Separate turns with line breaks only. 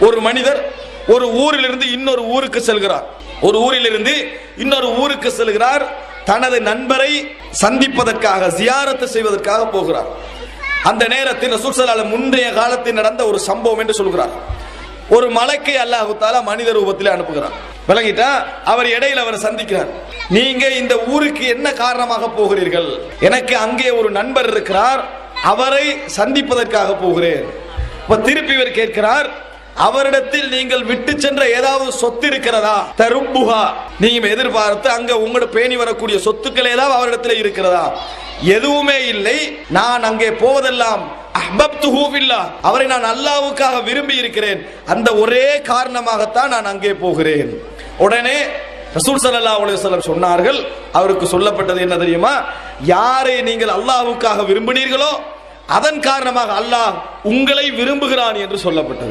ஒரு மனிதர் ஒரு ஊரிலிருந்து இன்னொரு ஊருக்கு செல்கிறார். ஒரு ஊரிலிருந்து இன்னொரு ஊருக்கு செல்கிறார். தனது நண்பரை சந்திப்பதற்காக ஜியாரத்து செய்வதற்காக போகிறார். அந்த நேரத்தில் ரசூல் முந்தைய காலத்தில் நடந்த ஒரு சம்பவம் என்று சொல்கிறார். ஒரு மலைக்கை அல்லாஹு தாலா மனித ரூபத்தில் அனுப்புகிறார். விளங்கிட்டா? அவர் இடையில அவரை சந்திக்கிறார். நீங்க இந்த ஊருக்கு என்ன காரணமாக போகிறீர்கள்? எனக்கு அங்கே ஒரு நண்பர் இருக்கிறார். அவரை சந்திப்பதற்காக போகிறேன். இப்ப திருப்பி இவர் கேட்கிறார் அவரிடத்தில் நீங்கள் விட்டு சென்ற ஏதாவது சொத்து இருக்கிறதா? தரும்புகா. நீங்க எதிர்பார்த்து அங்க உங்களோட பேணி வரக்கூடிய சொத்துக்கள் ஏதாவது அவரிடத்தில் இருக்கிறதா? எதுவுமே இல்லை. நான் அங்கே போவதெல்லாம் அவரை நான் அல்லாவுக்காக விரும்பி இருக்கிறேன். அந்த ஒரே காரணமாகத்தான் நான் அங்கே போகிறேன். உடனே ரசூல் சல்லா அலுவலம் சொன்னார்கள். அவருக்கு சொல்லப்பட்டது என்ன தெரியுமா? யாரை நீங்கள் அல்லாஹ்வுக்காக விரும்பினீர்களோ அதன் காரணமாக அல்லாஹ் உங்களை விரும்புகிறான் என்று சொல்லப்பட்டது.